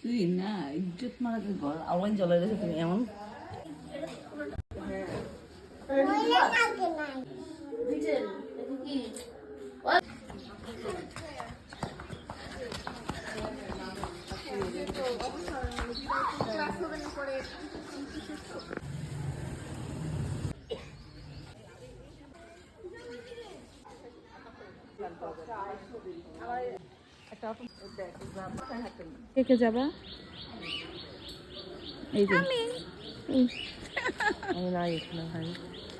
তুই না মারা ঘর আওয়াজ জ্বলে গেছে তুমি এমন। কে যাবা? এই যে।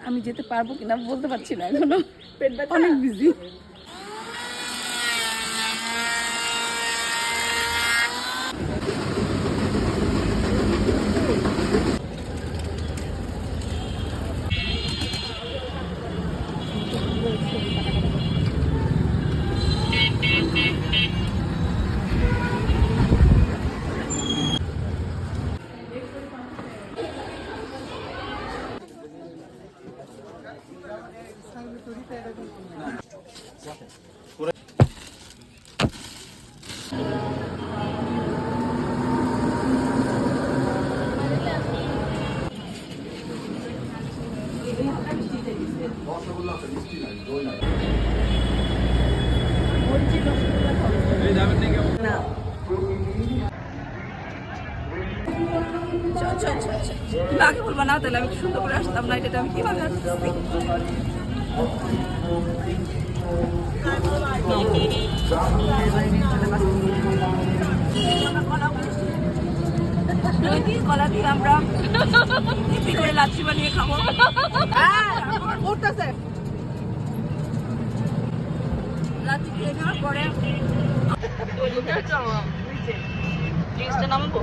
আমি। যেতে পারব কিনা বলতে পারছি না এখনও। অনেক বিজি না চল আগে বলবা না তাহলে আমি সুন্দর করে আসতাম না এটা আমি কীভাবে আসতেছি কলা দিয়ে আমরা করে লাচ্ছি বানিয়ে খাব। উঠতেছে। লাচ্ছি খেয়ে নেওয়ার পরে জিনিসটা নামাবো?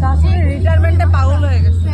শাশুড়ি রিটায়ারমেন্টে পাগল হয়ে গেছে।